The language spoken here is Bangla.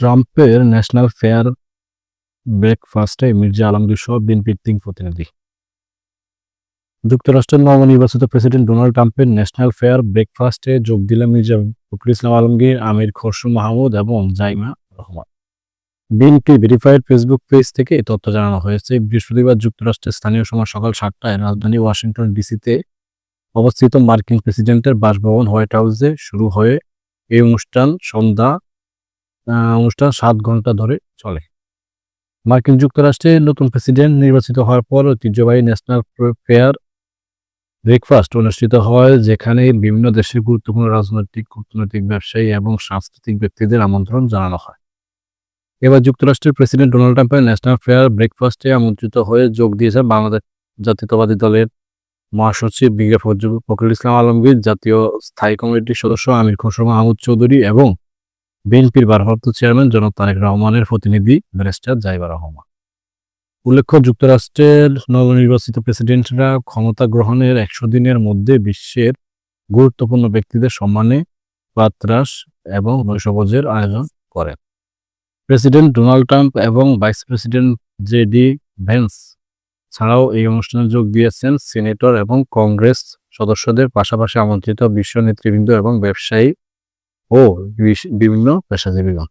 ট্রাম্পের ন্যাশনাল ফেয়ার ব্রেকফাস্টে মির্জা আলমগীর সহ বিএনপির তিন প্রতিনিধি। যুক্তরাষ্ট্রের নবনির্বাচিত প্রেসিডেন্ট ডোনাল্ড ট্রাম্পের ন্যাশনাল ফেয়ার ব্রেকফাস্টে যোগ দিলেন মির্জা ফখরুল ইসলাম আলমগীর, আমির খসরু মাহমুদ এবং Zaima Rahman. BNP verified Facebook page থেকে এই তথ্য জানানো হয়েছে, বৃহস্পতিবার যুক্তরাষ্ট্রের স্থানীয় সময় সকাল সাতটায় রাজধানী ওয়াশিংটন ডিসিতে অবস্থিত মার্কিন প্রেসিডেন্টের বাসভবন হোয়াইট হাউসে শুরু হয়ে এই অনুষ্ঠান সন্ধ্যা অনুষ্ঠান সাত ঘণ্টা ধরে চলে। মার্কিন যুক্তরাষ্ট্রে নতুন প্রেসিডেন্ট নির্বাচিত হওয়ার পর ঐতিহ্যবাহী ন্যাশনাল ফেয়ার ব্রেকফাস্ট অনুষ্ঠিত হয়, যেখানে বিভিন্ন দেশের গুরুত্বপূর্ণ রাজনৈতিক, কূটনৈতিক, ব্যবসায়ী এবং সাংস্কৃতিক ব্যক্তিদের আমন্ত্রণ জানানো হয়। এবার যুক্তরাষ্ট্রের প্রেসিডেন্ট ডোনাল্ড ট্রাম্পের ন্যাশনাল ফেয়ার ব্রেকফাস্টে আমন্ত্রিত হয়ে যোগ দিয়েছেন বাংলাদেশ জাতীয়তাবাদী দলের মহাসচিব বিজ্ঞা ফখরুল ইসলাম আলমগীর, জাতীয় স্থায়ী কমিটির সদস্য আমির খসরু মাহমুদ চৌধুরী এবং বিএনপির ভারপ্রাপ্ত চেয়ারম্যান জনাব তারেক রহমানের প্রতিনিধি ব্যারিস্টার জাইবা রহমান। উল্লেখ্য, যুক্তরাষ্ট্রের নবনির্বাচিত প্রেসিডেন্টরা ক্ষমতা গ্রহণের একশো দিনের মধ্যে বিশ্বের গুরুত্বপূর্ণ ব্যক্তিদের সম্মানে প্রাতরাস এবং নৈশভোজের আয়োজন করেন। প্রেসিডেন্ট ডোনাল্ড ট্রাম্প এবং vice president J D Vance ছাড়াও এই অনুষ্ঠানে যোগ দিয়েছেন সিনেটর এবং কংগ্রেস সদস্যদের পাশাপাশি আমন্ত্রিত বিশ্ব নেতৃবৃন্দ এবং ব্যবসায়ী ও বিভিন্ন পেশাজীবীগণ